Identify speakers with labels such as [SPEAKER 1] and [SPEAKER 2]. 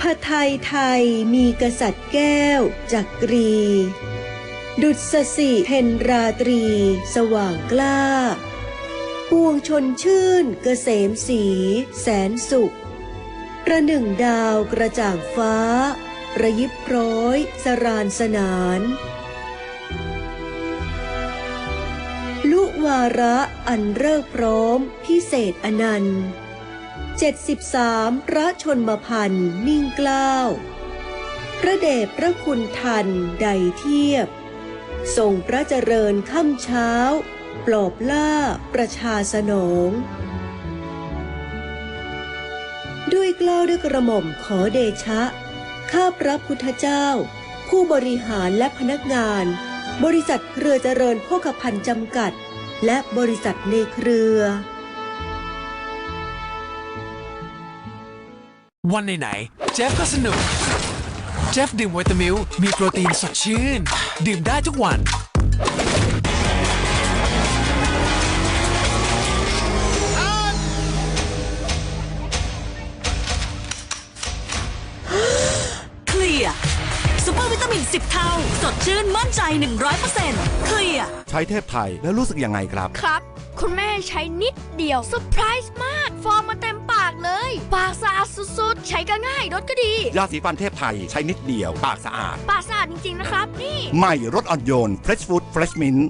[SPEAKER 1] พระไทยไทยมีกษัตริย์แก้วจักรี ดุษสิเพนราตรี สว่างกล้า ปวงชนชื่นเกษมสี แสนสุข ประหนึ่งดาวกระจ่างฟ้า ระยิบร้อย สรานสนาน ลุวาระอันเริกพร้อมพิเศษอนันต์ 73 พระชนมพันธ์มิ่งเกล้าวพระเดชพระคุณทันใดเทียบ ทรงพระเจริญค่ำเช้า ปลอบล่าประชาสนอง ด้วยเกล้าวด้วยกระหม่อมขอเดชะ ข้าพระพุทธเจ้า ผู้บริหารและพนักงาน บริษัทเครือเจริญโภคภัณฑ์จำกัด และบริษัทในเครือ
[SPEAKER 2] วันไหนๆเจฟก็สนุก เจฟดื่มวิตามิลมีโปรตีนสดชื่น ดื่มได้ทุกวัน
[SPEAKER 3] เคลียร์ซูเปอร์วิตามิน 10 เท่า สดชื่นมั่นใจ 100%เคลียร์
[SPEAKER 4] ใช้เทพไทยแล้วรู้สึกยังไงครับ
[SPEAKER 5] ครับ คุณแม่ใช้นิดเดียวเซอร์ไพรส์มาก ฟอร์มมาเต็มปากเลยปากสะอาด สุดๆ ใช้ก็ง่ายรสก็ดี
[SPEAKER 4] ยาสีฟันเทพไทยใช้นิดเดียว ปากสะอาด
[SPEAKER 5] ปากสะอาดจริงๆนะครับ นี่
[SPEAKER 4] ใหม่รสอ่อนโยน Fresh Food Fresh Mint